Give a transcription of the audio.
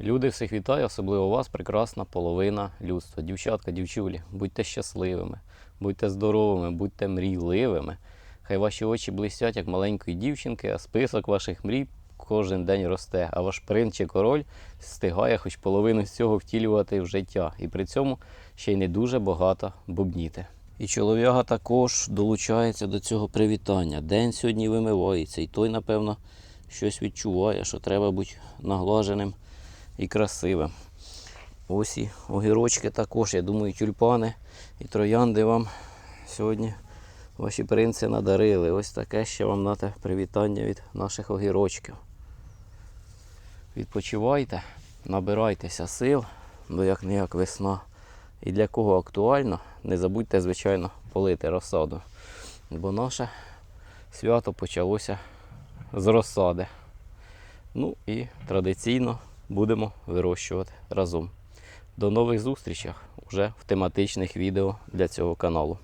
Люди всіх вітаю, особливо вас, прекрасна половина людства. Дівчатка, дівчулі, будьте щасливими, будьте здоровими, будьте мрійливими. Хай ваші очі блистять, як маленької дівчинки, а список ваших мрій кожен день росте, а ваш принц чи король встигає хоч половину з цього втілювати в життя. І при цьому ще й не дуже багато бубніти. І чолов'яга також долучається до цього привітання. День сьогодні вимивається, і той, напевно, щось відчуває, що треба бути наглаженим і красивим. Ось і огірочки також, я думаю, тюльпани і троянди вам сьогодні ваші принци надарили. Ось таке ще вам нате привітання від наших огірочків. Відпочивайте, набирайтеся сил, бо як не як весна. І для кого актуально, не забудьте, звичайно, полити розсаду. Бо наше свято почалося з розсади. Ну і традиційно будемо вирощувати разом. До нових зустрічей вже в тематичних відео для цього каналу.